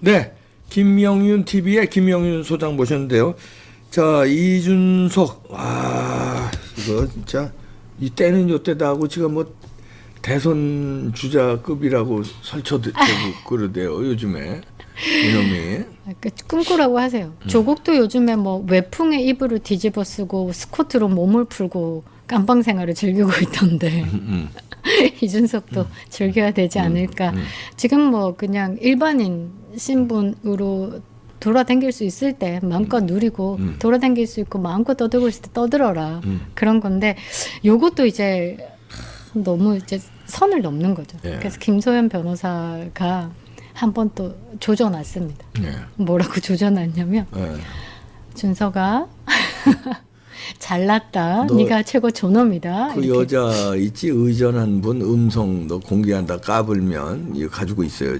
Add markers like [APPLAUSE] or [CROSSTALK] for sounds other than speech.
네, 김영윤 TV의 김영윤 소장 모셨는데요. 자, 이준석, 와, 이거 진짜 이 때는 요때다 하고 지금 뭐 대선 주자급이라고 설쳐되고 [LAUGHS] 그러대요 요즘에 이놈이. 그 꿈꾸라고 하세요. 조국도 요즘에 뭐 외풍의 이불을 뒤집어 쓰고 스쿼트로 몸을 풀고 깜방 생활을 즐기고 있던데 음, [LAUGHS] 이준석도 즐겨야 되지 않을까. 지금 뭐 그냥 일반인 신분으로 돌아다닐 수 있을 때 마음껏 누리고 음. 돌아다닐 수 있고 마음껏 떠들고 있을 때 떠들어라 음. 그런 건데 요것도 이제 너무 이제 선을 넘는 거죠. 예. 그래서 김소연 변호사가 한 번 또 조져놨습니다. 네. 뭐라고 [LAUGHS] 조져놨냐면 네. 준서가 [LAUGHS] 잘났다. 너- 네가 최고 존엄이다. 그 이렇게. 여자 있지 의전한 분 음성 너 공개한다 까불면 이거 가지고 있어요